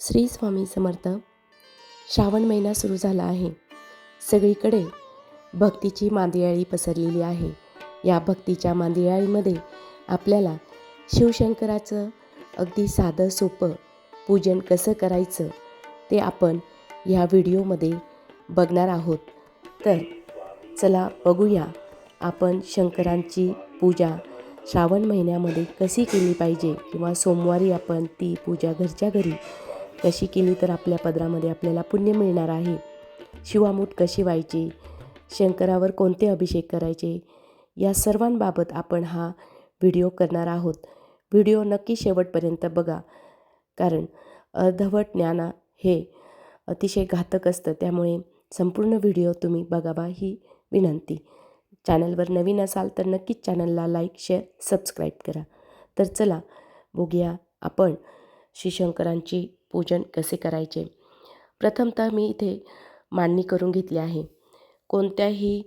श्री स्वामी समर्थ. श्रावण महिना सुरू झाला आहे. सगळीकडे भक्तीची मांदियाळी पसरलेली आहे. या भक्तीच्या मांदियाळीमध्ये आपल्याला शिवशंकराचं अगदी साधं सोपं पूजन कसं करायचं ते आपण ह्या व्हिडिओमध्ये बघणार आहोत. तर चला बघूया आपण शंकरांची पूजा श्रावण महिन्यामध्ये कशी केली पाहिजे किंवा सोमवारी आपण ती पूजा घरच्या घरी कशी केली तर आपल्या पदरामध्ये आपल्याला पुण्य मिळणार आहे? शिवामूठ कशी व्हायची? शंकरावर कोणते अभिषेक करायचे? या सर्वांबाबत आपण हा व्हिडिओ करणार आहोत. व्हिडिओ नक्की शेवटपर्यंत बघा. कारण अर्धवट ज्ञान हे अतिशय घातक असतं. त्यामुळे संपूर्ण व्हिडिओ तुम्ही बघावा ही विनंती. चॅनलवर नवीन असाल तर नक्कीच चॅनलला लाईक शेअर सबस्क्राईब करा. तर चला बघूया आपण श्रीशंकरांची पूजन कसे करायचे? प्रथमतः मी इथे मांडणी करून घेतली आहे. कोणत्याही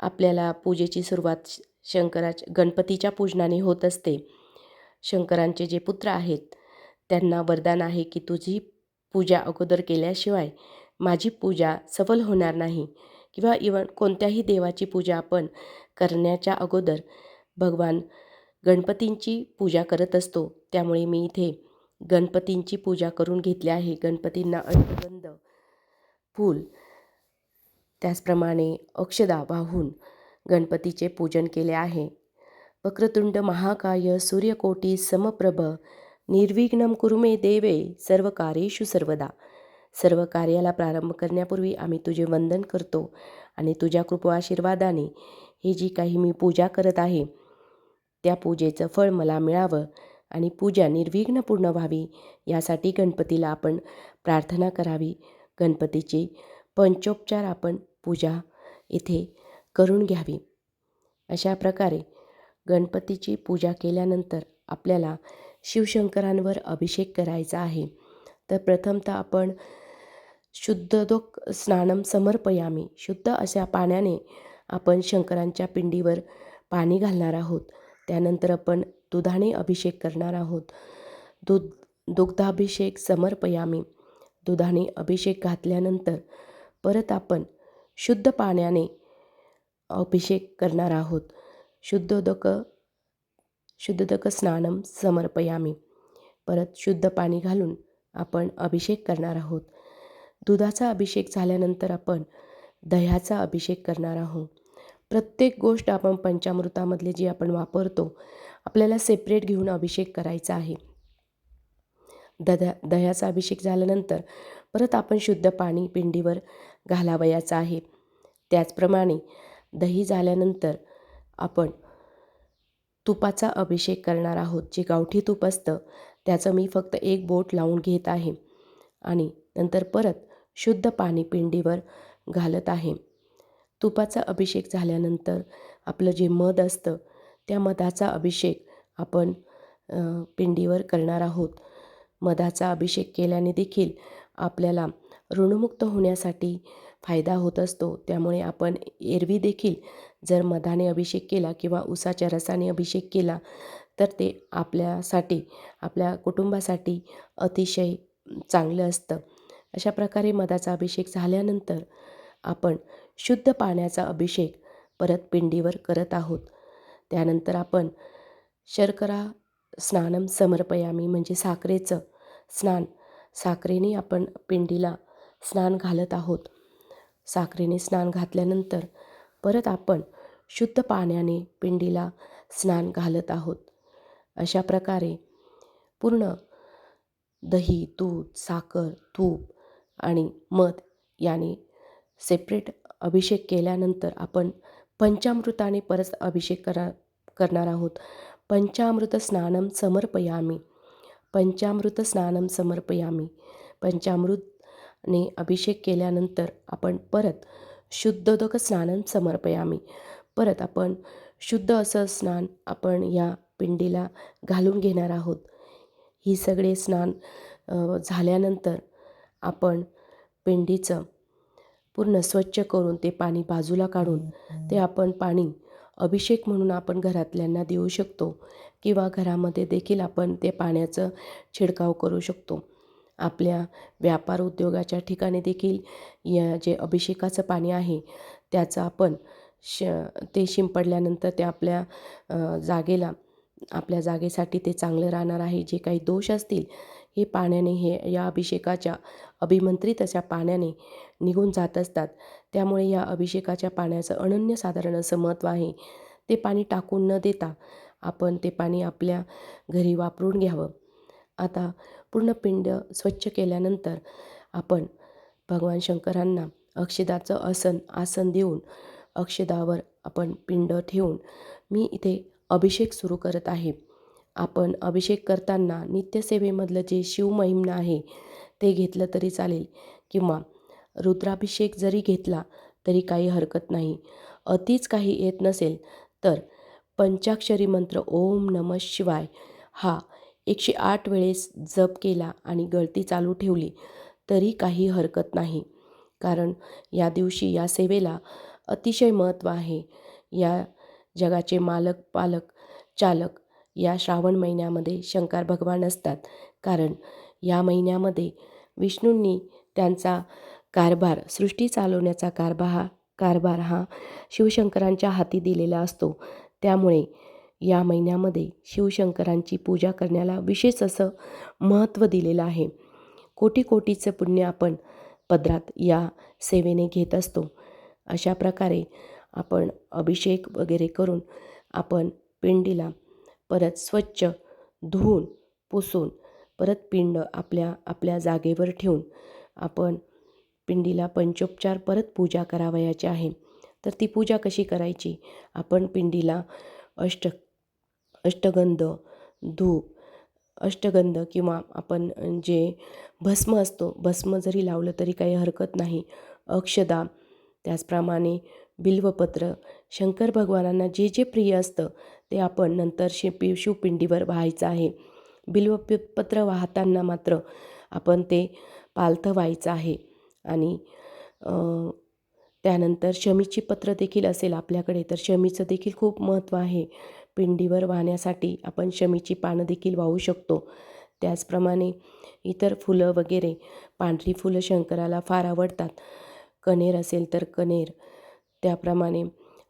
आपल्याला पूजेची सुरुवात श- शंकराच्या गणपतीच्या पूजनाने होत असते. शंकरांचे जे पुत्र आहेत त्यांना वरदान आहे की तुझी पूजा अगोदर केल्याशिवाय माझी पूजा सफल होणार नाही किंवा इवन कोणत्याही देवाची पूजा आपण करण्याच्या अगोदर भगवान गणपतींची पूजा करत असतो. त्यामुळे मी इथे गणपतींची पूजा करून घेतली आहे. गणपतींना अष्टगंध फूल त्याचप्रमाणे अक्षदा वाहून गणपतीचे पूजन केले आहे. वक्रतुंड महाकाय सूर्यकोटी समप्रभ निर्विघ्नम कुरुमे देवे सर्व कार्येषु सर्वदा. सर्व कार्याला प्रारंभ करण्यापूर्वी आम्ही तुझे वंदन करतो आणि तुझ्या कृपा आशीर्वादाने ही जी काही मी पूजा करत आहे त्या पूजेचं फळ मला मिळावं. आणि पूजा निर्विघ्न पूर्ण व्हावी. यासाठी गणपतीला आपण प्रार्थना करावी. गणपतीची पंचोपचार आपण पूजा इथे करून घ्यावी. अशा प्रकारे गणपतीची पूजा केल्यानंतर आपल्याला शिवशंकरांवर अभिषेक करायचा आहे. तर प्रथमतः आपण शुद्धदोक स्नानम समर्पयामी. शुद्ध अशा पाण्याने आपण शंकरांच्या पिंडीवर पाणी घालणार आहोत. त्यानंतर आपण दुधाने अभिषेक करणार आहोत. दूध दुग्धाभिषेक समर्पयामी. दुधाने अभिषेक घातल्यानंतर परत आपण शुद्ध पाण्याने अभिषेक करणार आहोत. शुद्धोदक शुद्धोदक स्नानम समर्पयामी. परत शुद्ध पाणी घालून आपण अभिषेक करणार आहोत. दुधाचा अभिषेक झाल्यानंतर आपण दह्याचा अभिषेक करणार आहोत. प्रत्येक गोष्ट आपण पंचामृतामधले जी आपण वापरतो आपल्याला सेपरेट घेऊन अभिषेक करायचा आहे. दध्या दह्याचा अभिषेक झाल्यानंतर परत आपण शुद्ध पाणी पिंडीवर घालावयाचं आहे. त्याचप्रमाणे दही झाल्यानंतर आपण तुपाचा अभिषेक करणार आहोत. जे गावठी तूप असतं त्याचं मी फक्त एक बोट लावून घेत आहे आणि नंतर परत शुद्ध पाणी पिंडीवर घालत आहे. तुपाचा अभिषेक झाल्यानंतर आपलं जे मध असतं त्या मधाचा अभिषेक आपण पिंडीवर करणार आहोत. मधाचा अभिषेक केल्याने देखील आपल्याला ऋणमुक्त होण्यासाठी फायदा होत असतो. त्यामुळे आपण एरवी देखील जर मधाने अभिषेक केला किंवा उसाच्या रसाने अभिषेक केला तर ते आपल्यासाठी आपल्या कुटुंबासाठी अतिशय चांगलं असतं. अशा प्रकारे मधाचा अभिषेक झाल्यानंतर आपण शुद्ध पाण्याचा अभिषेक परत पिंडीवर करत आहोत. त्यानंतर आपण शर्करा स्नानम समर्पयामी म्हणजे साखरेचं स्नान. साखरेने आपण पिंडीला स्नान घालत आहोत. साखरेने स्नान घातल्यानंतर परत आपण शुद्ध पाण्याने पिंडीला स्नान घालत आहोत. अशा प्रकारे पूर्ण दही दूध साखर तूप आणि मध याने सेपरेट अभिषेक केल्यानंतर आपण पंचामृताने परत अभिषेक करा करणार आहोत. पंचामृत स्नानम समर्पयामी. पंचामृत स्नानम समर्पयामी. पंचामृतने अभिषेक केल्यानंतर आपण परत शुद्धोदक स्नानम समर्पयामी. परत आपण शुद्ध असं स्नान आपण या पिंडीला घालून घेणार आहोत. ही सगळे स्नान झाल्यानंतर आपण पिंडीचं पूर्ण स्वच्छ करून ते पाणी बाजूला काढून ते आपण पाणी अभिषेक म्हणून आपण घरातल्यांना देऊ शकतो किंवा घरामध्ये देखील आपण ते पाण्याचं छिडकाव करू शकतो. आपल्या व्यापार उद्योगाच्या ठिकाणी देखील या जे अभिषेकाचं पाणी आहे त्याचं आपण श ते शिंपडल्यानंतर ते आपल्या जागेला आपल्या जागेसाठी ते चांगलं राहणार आहे. जे काही दोष असतील हे पाण्याने हे या अभिषेकाच्या अभिमंत्रित अशा पाण्याने निघून जात असतात. त्यामुळे या अभिषेकाच्या पाण्याचं अनन्यसाधारण असं महत्त्व आहे. ते पाणी टाकून न देता आपण ते पाणी आपल्या घरी वापरून घ्यावं. आता पूर्ण पिंड स्वच्छ केल्यानंतर आपण भगवान शंकरांना अक्षदाचं आसन आसन देऊन अक्षदावर आपण पिंड ठेवून मी इथे अभिषेक सुरू करत आहे. आपण अभिषेक करताना नित्यसेवेमधलं जे शिवमहिम्न आहे ते घेतलं तरी चालेल. किंवा रुद्राभिषेक जरी घेतला तरी काही हरकत नाही. अतिच काही येत नसेल तर पंचाक्षरी मंत्र ओम नम शिवाय हा एकशे आठ वेळेस जप केला आणि गळती चालू ठेवली तरी काही हरकत नाही. कारण या दिवशी या सेवेला अतिशय महत्त्व आहे. या जगाचे मालक पालक चालक या श्रावण महिन्यामध्ये शंकर भगवान असतात. कारण या महिन्यामध्ये विष्णूंनी त्यांचा कारभार सृष्टी चालवण्याचा कारभार हा कारभार हा शिवशंकरांच्या हाती दिलेला असतो. त्यामुळे या महिन्यामध्ये शिवशंकरांची पूजा करण्याला विशेष असं महत्त्व दिलेलं आहे. कोटी कोटीचं पुण्य आपण पदरात या सेवेने घेत असतो. अशा प्रकारे आपण अभिषेक वगैरे करून आपण पिंडीला परत स्वच्छ धुवून पुसून परत पिंड आपल्या आपल्या जागेवर ठेवून. आपण पिंडीला पंचोपचार परत पूजा करावयाची आहे. तर ती पूजा कशी करायची? आपण पिंडीला अष्ट अष्टगंध धूप अष्टगंध किंवा आपण जे भस्म असतो भस्म जरी लावलं तरी काही हरकत नाही. अक्षदा त्याचप्रमाणे बिल्वपत्र. शंकर भगवानांना जे जे प्रिय असतं ते आपण नंतर शिपी शिवपिंडीवर व्हायचं आहे. बिल्व पत्र वाहताना मात्र आपण ते पालथं व्हायचं आहे. आणि त्यानंतर शमीची पत्र देखील असेल आपल्याकडे तर शमीचं देखील खूप महत्त्व आहे. पिंडीवर वाहण्यासाठी आपण शमीची पानं देखील वाहू शकतो. त्याचप्रमाणे इतर फुलं वगैरे पांढरी फुलं शंकराला फार आवडतात. कनेर असेल तर कनेर त्याप्रमाणे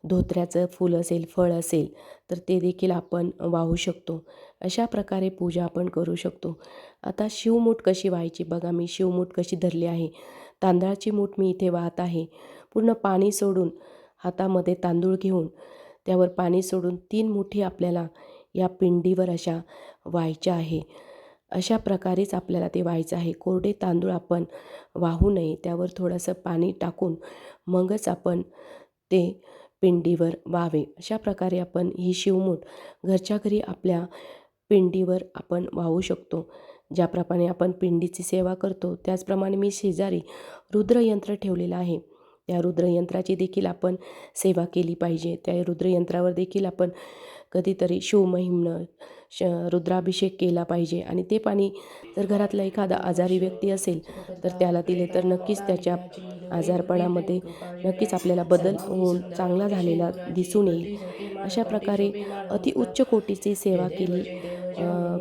धोत्र्याचं फूल असेल फळ असेल तर ते देखील आपण वाहू शकतो. अशा प्रकारे पूजा आपण करू शकतो. आता शिवमूठ कशी व्हायची? बघा मी शिवमूठ कशी धरली आहे. तांदळाची मूठ मी इथे वाहत आहे. पूर्ण पाणी सोडून हातामध्ये तांदूळ घेऊन त्यावर पाणी सोडून तीन मुठी आपल्याला या पिंडीवर अशा व्हायच्या आहे. अशा प्रकारेच आपल्याला ते व्हायचं आहे. कोरडे तांदूळ आपण वाहू नये. त्यावर थोडंसं पाणी टाकून मगच आपण ते पिंडीवर वावे अशा प्रकारे आपण ही शिवमूठ घरच्या घरी आपल्या पिंडीवर आपण वाहू शकतो. ज्याप्रमाणे आपण पिंडीची सेवा करतो त्याचप्रमाणे मी शेजारी रुद्रयंत्र ठेवलेलं आहे. त्या रुद्रयंत्राची देखील आपण सेवा केली पाहिजे. त्या रुद्रयंत्रावर देखील आपण कधीतरी शिवमहिम्न श रुद्राभिषेक केला पाहिजे. आणि ते पाणी जर घरातला एखादा आजारी व्यक्ती असेल तर त्याला दिले तर नक्कीच त्याच्या आजारपणामध्ये नक्कीच आपल्याला बदल होऊन चांगला झालेला दिसून येईल. अशा प्रकारे अति उच्च कोटीची सेवा केली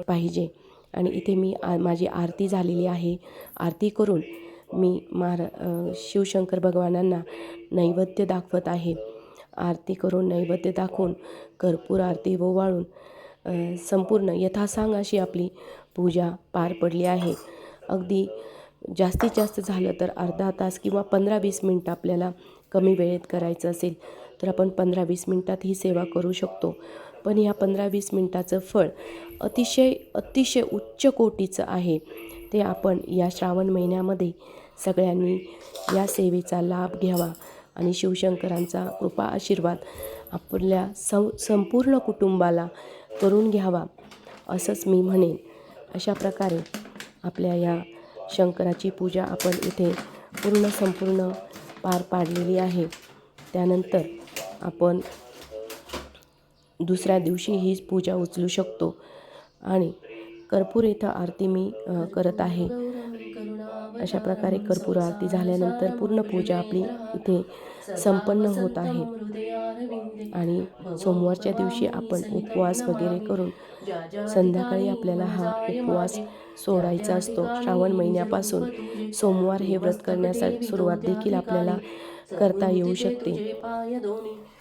पाहिजे. आणि इथे मी आ माझी आरती झालेली आहे. आरती करून मी महारा शिवशंकर भगवानांना नैवेद्य दाखवत आहे. आरती करून नैवेद्य दाखवून कर्पूर आरती ओवाळून संपूर्ण यथासांग अशी आपली पूजा पार पडली आहे. अगदी जास्तीत जास्त झालं तर अर्धा तास किंवा पंधरा वीस मिनटं आपल्याला कमी वेळेत करायचं असेल तर आपण पंधरा वीस मिनटात ही सेवा करू शकतो. पण ह्या पंधरा वीस मिनटाचं फळ अतिशय अतिशय उच्च कोटीचं आहे. ते आपण या श्रावण महिन्यामध्ये सगळ्यांनी या सेवेचा लाभ घ्यावा. आणि शिवशंकरांचा कृपा आशीर्वाद आपल्या सं संपूर्ण कुटुंबाला करून घ्यावा असंच मी म्हणेन. अशा प्रकारे आपल्या या शंकराची पूजा आपण इथे पूर्ण संपूर्ण पार पाडलेली आहे. त्यानंतर आपण दुसऱ्या दिवशी ही पूजा उचलू शकतो आणि कर्पूर इथं आरती मी करत आहे. अशा प्रकारे कर्पूर आरती झाल्यानंतर पूर्ण पूजा आपली इथे संपन्न होत आहे. आणि सोमवारच्या दिवशी आपण उपवास वगैरे करून संध्याकाळी आपल्याला हा उपवास सोडायचा असतो. श्रावण महिन्यापासून सोमवार हे व्रत करण्यासाठी सुरुवात देखील आपल्याला करता येऊ शकते.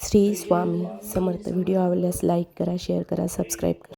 श्री स्वामी समर्थ. व्हिडिओ आवडल्यास लाईक करा शेअर करा सबस्क्राईब करा.